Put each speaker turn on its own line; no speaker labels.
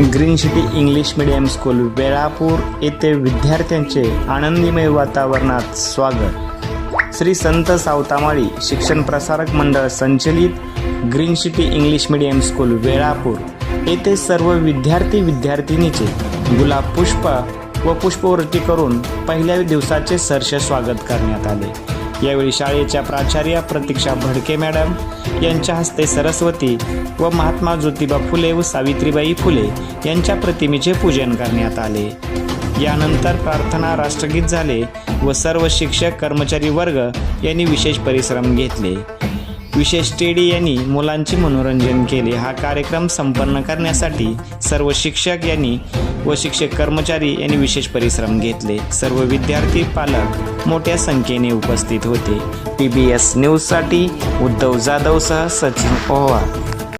Green city English medium school Velapur येथे विद्यार्थ्यांचे आनंदीमय वातावरणात स्वागत. श्री संत सावतामाळी शिक्षण प्रसारक मंडळ संचलित green city English medium school Velapur येथे सर्व विद्यार्थी विद्यार्थिनीचे गुलाब पुष्प व पुष्पवृत्ती करून पहिल्या दिवसाचे सरस स्वागत करण्यात आले. यावेळी शाळेच्या प्राचार्य प्रतीक्षा भडके मॅडम यांच्या हस्ते सरस्वती व महात्मा ज्योतिबा फुले व सावित्रीबाई फुले यांच्या प्रतिमेचे पूजन करण्यात आले. यानंतर प्रार्थना राष्ट्रगीत झाले व सर्व शिक्षक कर्मचारी वर्ग यांनी विशेष परिश्रम घेतले. विशेष टेडी यांनी मुलांचे मनोरंजन केले. हा कार्यक्रम संपन्न करण्यासाठी सर्व शिक्षक यांनी व शिक्षक कर्मचारी यांनी विशेष परिश्रम घेतले. सर्व विद्यार्थी पालक मोठ्या संख्येने उपस्थित होते. पी बी एस न्यूजसाठी उद्धव जाधवसह सचिन पोहवार